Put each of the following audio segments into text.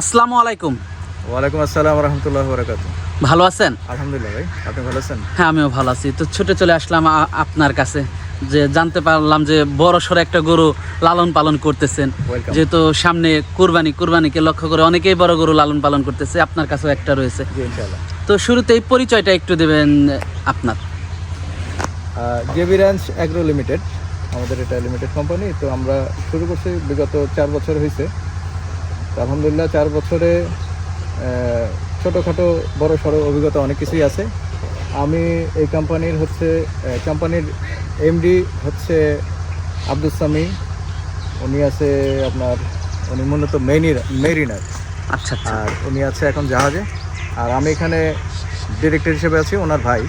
আসসালামু আলাইকুম। ওয়ালাইকুম আসসালাম রহমতুল্লাহ বরাকাত ভালো আছেন? আলহামদুলিল্লাহ ভাই আপনি ভালো আছেন? হ্যাঁ আমিও ভালো আছি। তো ছুটে চলে আসলাম আপনার কাছে। যে জানতে পারলাম যে বড় সড়ো একটা গরু লালন পালন করতেছেন। যেহেতু সামনে কুরবানি কুরবানিকে লক্ষ্য করে অনেকেই বড় গরু লালন পালন করতেছে। আপনার কাছেও একটা রয়েছে। ইনশাআল্লাহ। তো শুরুতে এই পরিচয়টা একটু দেবেন আপনার। জেবি র্যাঞ্চ অ্যাগ্রো লিমিটেড আমাদের এটা লিমিটেড কোম্পানি তো আমরা শুরু করছি বিগত চার বছর হয়েছে আলহামদুলিল্লাহ চার বছরে ছোটোখাটো বড় সড়ো অভিজ্ঞতা অনেক কিছুই আছে। আমি এই কোম্পানির হচ্ছে কোম্পানির এমডি হচ্ছে আব্দুল সামি। উনি আছে আপনার উনি মূলত মেরিনার মেরিনার আচ্ছা আচ্ছা। আর উনি আছে এখন জাহাজে। আর আমি এখানে ডিরেক্টর হিসেবে আছি ওনার ভাই।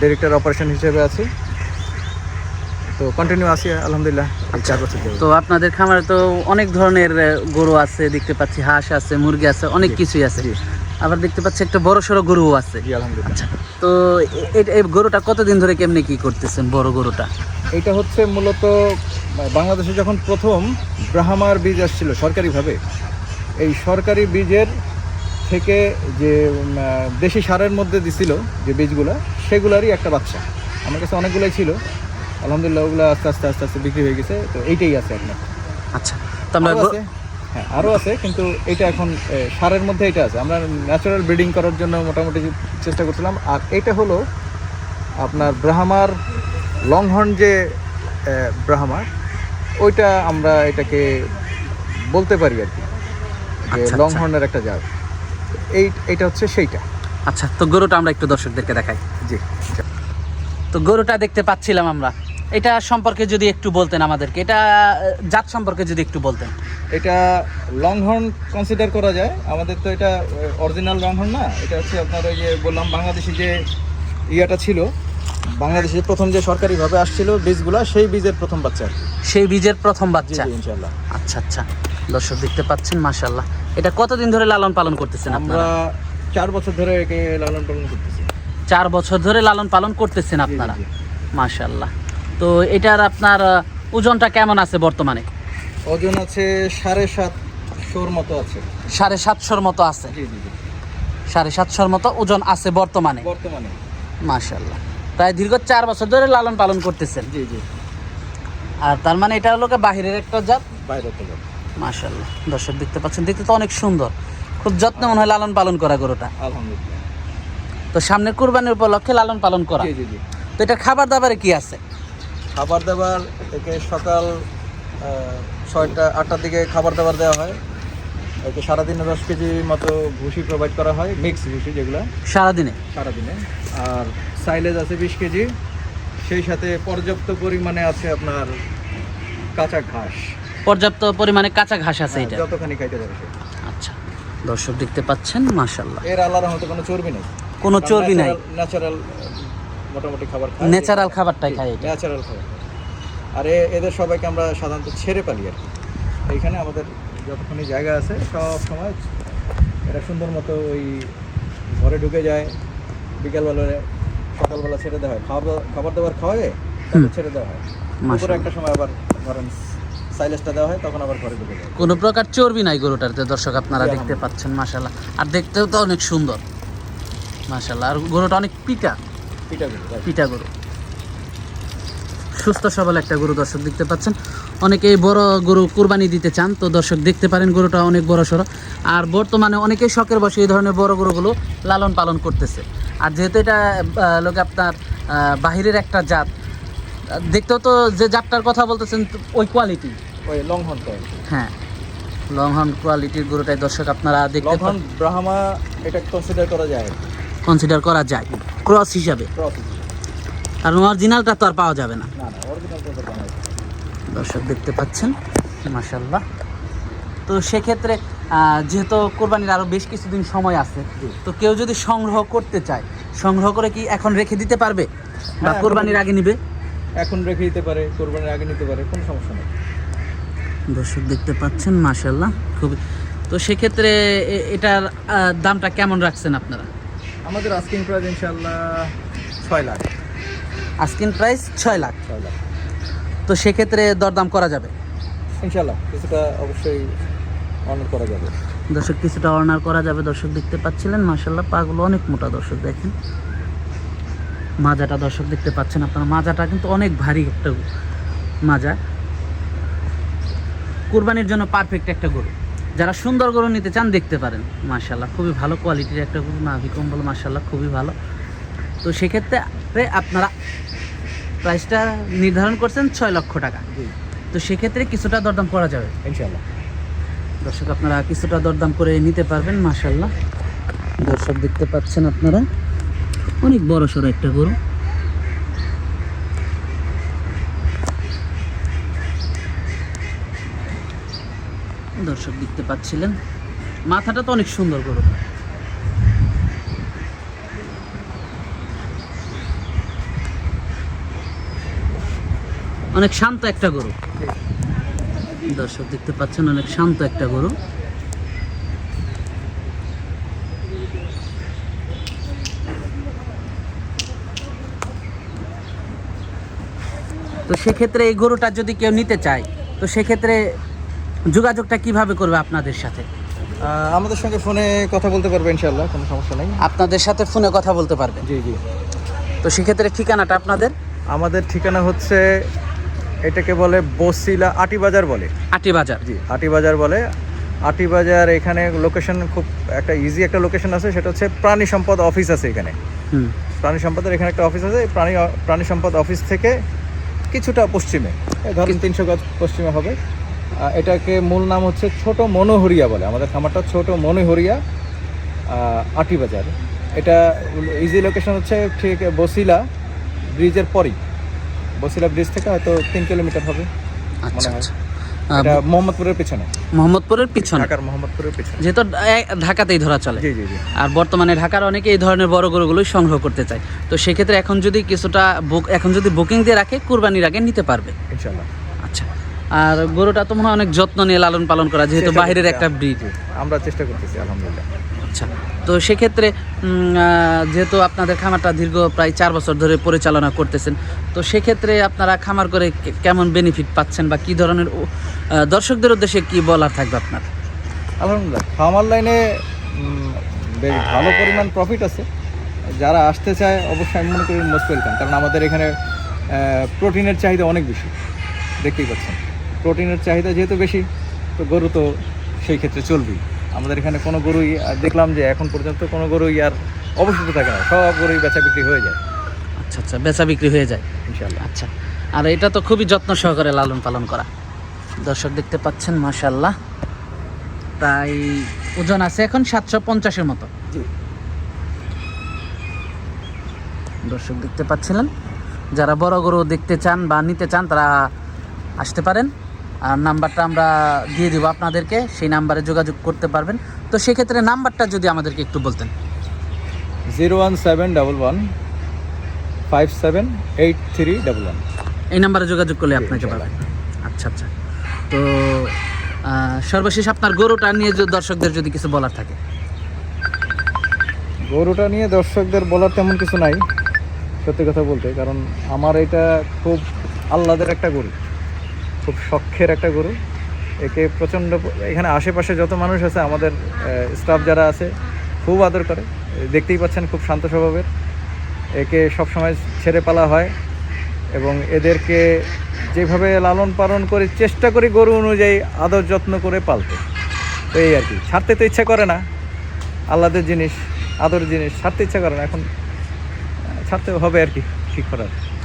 ডিরেক্টর অপারেশন হিসেবে আছি। তো কন্টিনিউ আছি আলহামদুলিল্লাহ এই চার বছর। তো আপনাদের খামারে তো অনেক ধরনের গরু আছে দেখতে পাচ্ছি হাঁস আছে মুরগি আছে অনেক কিছুই আছে। আবার দেখতে পাচ্ছি একটা বড় সড়ো গরুও আছে। আলহামদুলিল্লাহ। তো এই গরুটা কতদিন ধরে কেমনে কি করতেছেন বড় গরুটা? এটা হচ্ছে মূলত বাংলাদেশে যখন প্রথম ব্রাহ্মার বীজ আসছিল সরকারিভাবে এই সরকারি বীজের থেকে যে দেশি সারের মধ্যে দিছিল যে বীজগুলো সেগুলারই একটা বাচ্চা। আমার কাছে অনেকগুলোই ছিল। আলহামদুলিল্লাহ ওগুলো আস্তে আস্তে আস্তে আস্তে বিক্রি হয়ে গেছে। তো এইটাই আছে আপনার। আচ্ছা আমরা আছে? হ্যাঁ আরও আছে কিন্তু এটা এখন সারের মধ্যে এটা আছে। আমরা ন্যাচারাল ব্রিডিং করার জন্য মোটামুটি চেষ্টা করছিলাম। আর এটা হলো আপনার ব্রাহ্মার লংহর্ন যে ব্রাহ্মার ওইটা আমরা এটাকে বলতে পারি আর কি। যে আচ্ছা, আচ্ছা। লংহর্নের একটা জাত। এই এটা হচ্ছে সেইটা। আচ্ছা তো গরুটা আমরা একটু দর্শকদেরকে দেখাই। জি। তো গরুটা দেখতে পাচ্ছিলাম আমরা। এটা সম্পর্কে যদি একটু বলতেন আমাদেরকে এটা জাত সম্পর্কে যদি একটু বলতেন। এটা লংহর্ন কনসিডার করা যায়। আমাদের তো এটা অরিজিনাল লংহর্ন না এটা হচ্ছে আপনার ওই যে বললাম বাংলাদেশি যে ইয়াটা ছিল বাংলাদেশে প্রথম যে সরকারিভাবে আসছিল বীজগুলো সেই বীজের প্রথম বাচ্চা সেই বীজের প্রথম বাচ্চা। ইনশাল্লাহ আচ্ছা আচ্ছা। দর্শক দেখতে পাচ্ছেন মাশাল্লাহ এটা কতদিন ধরে লালন পালন করতেছেন আমরা আপনারা? চার বছর ধরে একে লালন পালন করতেছি। চার বছর ধরে লালন পালন করতেছেন আপনারা। মাশাল্লাহ তো এটার আপনার ওজনটা কেমন আছে বর্তমানে? ওজন আছে সাড়ে সাতশোর মতো আছে। সাড়ে সাতশোর মতো আছে? জি জি জি। সাড়ে সাতশোর মতো ওজন আছে বর্তমানে? বর্তমানে। মাশাল্লাহ প্রায় দীর্ঘ চার বছর ধরে লালন পালন করতেছেন? জি জি। আর তার মানে এটা হলো বাহিরের একটা জাত? বাইরে থেকে মাশাল্লাহ দর্শক দেখতে পাচ্ছেন দেখতে তো অনেক সুন্দর। খুব যত্ন মনে হয় লালন পালন করা গরুটা। আলহামদুলিল্লাহ। তো সামনে কুরবানির উপলক্ষে লালন পালন করা। তো এটা খাবার দাবারে কি আছে? খাবার দাবার একে সকাল ছয়টা আটটার দিকে খাবার দাবার দেওয়া হয়। একে সারাদিনে দশ কেজি মতো ভুসি প্রোভাইড করা হয় মিক্স ভুসি যেগুলো। সারাদিনে? সারাদিনে। আর সাইলেজ আছে বিশ কেজি। সেই সাথে পর্যাপ্ত পরিমাণে আছে আপনার কাঁচা ঘাস। পর্যাপ্ত পরিমাণে কাঁচা ঘাস আছে এটা। যতখানি খাইতে পারে আচ্ছা। দর্শক দেখতে পাচ্ছেন মাশাল্লাহ এর আল্লাহর রহমতে কোনো চর্বি নেই। কোনো চর্বি নাই। ন্যাচারাল মোটামুটি খাবার খায় ন্যাচারাল খাবারটাই খায় এটা। ন্যাচারাল খাবার। আর এদের সবাইকে আমরা সাধারণত ছেড়ে পালি আর কি। এইখানে আমাদের যতক্ষণই জায়গা আছে সব সময় এরা সুন্দর মতো ওই ঘরে ঢুকে যায়। বিকালবেলা সকালবেলা ছেড়ে দেওয়া হয়। খাবার খাবার দাবার খাওয়ায় তারপর ছেড়ে দেওয়া হয়। একটা সময় আবার ধরেন সাইলেসটা দেওয়া হয় তখন আবার ঘরে ঢুকে যায়। কোনো প্রকার চর্বি নাই গরুটাতে দর্শক আপনারা দেখতে পাচ্ছেন মাশাল্লাহ আর দেখতেও তো অনেক সুন্দর। মাশাল্লাহ আর গরুটা অনেক পিটা পিটা গরু সুস্থ সবল একটা গরু দর্শক দেখতে পাচ্ছেন। অনেকে বড় গরু কুরবানি দিতে চান তো দর্শক দেখতে পারেন গরুটা অনেক বড় সড়ো। আর বর্তমানে অনেকেই শখের বসে এই ধরনের বড় গরুগুলো লালন পালন করতেছে। আর যেহেতু এটা লোক আপনার বাহিরের একটা জাত দেখতেও তো যে জাতটার কথা বলতেছেন ওই কোয়ালিটি ওই লং হর্নটা হ্যাঁ লং হর্ন কোয়ালিটির গরুটাই দর্শক আপনারা দেখতে লখন ব্রাহ্মা এটা কনসিডার করা যায়। কনসিডার করা যায়। ক্রস হিসাবে। কারণ অরিজিনালটা তো আর পাওয়া যাবে না। দর্শক দেখতে পাচ্ছেন মাশাল্লাহ তো সেক্ষেত্রে যেহেতু কোরবানির আরও বেশ কিছুদিন সময় আছে তো কেউ যদি সংগ্রহ করতে চায় সংগ্রহ করে কি এখন রেখে দিতে পারবে? বা হ্যাঁ, কোরবানির আগে নিবে? এখন রেখে দিতে পারে কোরবানির আগে নিতে পারে কোনো সমস্যা নেই। দর্শক দেখতে পাচ্ছেন মাশাল্লাহ খুবই তো সেক্ষেত্রে এটার দামটা কেমন রাখছেন আপনারা? আমাদের আস্কিং প্রাইস ইনশাল্লাহ ছয় লাখ। আস্কিন প্রাইস ছয় লাখ। ছয় লাখ। তো সেক্ষেত্রে দরদাম করা যাবে? ইনশাল্লাহ কিছুটা অবশ্যই অনার করা যাবে। দর্শক কিছুটা অর্নার করা যাবে দর্শক দেখতে পাচ্ছিলেন মাশাল্লাহ পাগুলো অনেক মোটা দর্শক দেখেন। মাজাটা দর্শক দেখতে পাচ্ছেন আপনারা মাজাটা কিন্তু অনেক ভারী একটা মাজা। কুরবানির জন্য পারফেক্ট একটা গরু। যারা সুন্দর গরু নিতে চান দেখতে পারেন। মাশাল্লাহ খুবই ভালো কোয়ালিটির একটা গরু। নাভি কম্বল মার্শাল্লাহ খুবই ভালো। তো সেক্ষেত্রে আপনারা প্রাইসটা নির্ধারণ করছেন ছয় লক্ষ টাকা। তো সেক্ষেত্রে কিছুটা দরদাম করা যাবে। ইনশাল্লাহ দর্শক আপনারা কিছুটা দরদাম করে নিতে পারবেন মাশাল্লাহ দর্শক দেখতে পাচ্ছেন আপনারা অনেক বড় সড়ো একটা গরু। দর্শক দেখতে পাচ্ছিলেন। মাথাটা তো অনেক সুন্দর গরু অনেক শান্ত একটা গরু। দর্শক দেখতে পাচ্ছেন, অনেক শান্ত একটা গরু। তো সেক্ষেত্রে এই গরুটা যদি কেউ নিতে চায়, তো সেক্ষেত্রে যোগাযোগটা কীভাবে করবে আপনাদের সাথে? আমাদের সঙ্গে ফোনে কথা বলতে পারবে ইনশাল্লাহ কোনো সমস্যা নেই। আপনাদের সাথে ফোনে কথা বলতে পারবে? জি জি। তো সেক্ষেত্রে ঠিকানাটা আপনাদের? আমাদের ঠিকানা হচ্ছে এটাকে বলে বসিলা আটি বাজার বলে। আটি বাজার। জি আটি বাজার বলে। আটি বাজার এখানে লোকেশন খুব একটা ইজি একটা লোকেশন আছে সেটা হচ্ছে প্রাণী সম্পদ অফিস আছে এখানে। হুম। প্রাণী সম্পদের এখানে একটা অফিস আছে প্রাণী প্রাণী সম্পদ অফিস থেকে কিছুটা পশ্চিমে ধরুন তিনশো গজ পশ্চিমে হবে। এটাকে মূল নাম হচ্ছে ছোট মনোহরিয়া বলে। আমাদের খামারটা ছোট মনোহরিয়া আটিবাজার এটা ইজি লোকেশন হচ্ছে ঠিক বসিলা ব্রিজের পরই। বসিলা ব্রিজ থেকে হয়তো তিন কিলোমিটার হবে আচ্ছা। আচ্ছা। এটা মোহাম্মদপুরের পেছনে। মোহাম্মদপুরের পিছনে? ঢাকার মোহাম্মদপুরের পেছনে। যেহেতু ঢাকাতেই ধরা চলে। জি জি জি। আর বর্তমানে ঢাকার অনেকে এই ধরনের বড় গরুগুলোই সংগ্রহ করতে চায়। তো সেক্ষেত্রে এখন যদি কিছুটা বুক এখন যদি বুকিং দিয়ে রাখে কুরবানির আগে নিতে পারবে। ইনশাল্লাহ আচ্ছা আর গরুটা তো মনে হয় অনেক যত্ন নিয়ে লালন পালন করা যেহেতু বাইরের একটা ব্রিড। আমরা চেষ্টা করতেছি আলহামদুলিল্লাহ। আচ্ছা তো সেক্ষেত্রে যেহেতু আপনাদের খামারটা দীর্ঘ প্রায় চার বছর ধরে পরিচালনা করতেছেন তো সেক্ষেত্রে আপনারা খামার করে কেমন বেনিফিট পাচ্ছেন বা কি ধরনের দর্শকদের উদ্দেশ্যে কি বলার থাকবে আপনার? আলহামদুলিল্লাহ খামার লাইনে বেশ ভালো পরিমাণ প্রফিট আছে। যারা আসতে চায় অবশ্যই আমি মনে করি মোস্ট ওয়েলকাম কারণ আমাদের এখানে প্রোটিনের চাহিদা অনেক বেশি। দেখতেই পাচ্ছেন। প্রোটিনের চাহিদা যেহেতু বেশি তো গরু তো সেই ক্ষেত্রে চলবেই। আমাদের এখানে কোনো গরুই আর দেখলাম যে এখন পর্যন্ত কোনো গরুই আর অবশিষ্ট থাকে না সব গরুই বেচা বিক্রি হয়ে যায়। আচ্ছা আচ্ছা বেচা বিক্রি হয়ে যায়। ইনশাল্লাহ আচ্ছা আর এটা তো খুবই যত্ন সহকারে লালন পালন করা। দর্শক দেখতে পাচ্ছেন মাশাল্লাহ তাই ওজন আছে এখন সাতশো পঞ্চাশের মতো। দর্শক দেখতে পাচ্ছিলেন যারা বড় গরু দেখতে চান বা নিতে চান তারা আসতে পারেন। আর নাম্বারটা আমরা দিয়ে দেবো আপনাদেরকে সেই নাম্বারে যোগাযোগ করতে পারবেন। তো সেক্ষেত্রে নাম্বারটা যদি আমাদেরকে একটু বলতেন। Zero one seven double one five seven eight three double one. এই নাম্বারে যোগাযোগ করলে আপনাকে। পাবেন। আচ্ছা আচ্ছা। তো সর্বশেষ আপনার গরুটা নিয়ে দর্শকদের যদি কিছু বলার থাকে। গরুটা নিয়ে দর্শকদের বলার তেমন কিছু নাই সত্যি কথা বলতে কারণ আমার এটা খুব আহ্লাদের একটা গরু। খুব শখের একটা গরু। একে প্রচণ্ড এখানে আশেপাশে যত মানুষ আছে, আমাদের স্টাফ যারা আছে, খুব আদর করে। দেখতেই পাচ্ছেন খুব শান্ত স্বভাবের। একে সবসময় ছেড়ে পালা হয় এবং এদেরকে যেভাবে লালন পালন করে চেষ্টা করি গরু অনুযায়ী আদর যত্ন করে পালতে। তো এই আর কি, ছাড়তে তো ইচ্ছা করে না। আল্লাদের জিনিস আদর জিনিস ছাড়তে ইচ্ছা করে না। এখন ছাড়তে হবে আর কি, ঠিক করার।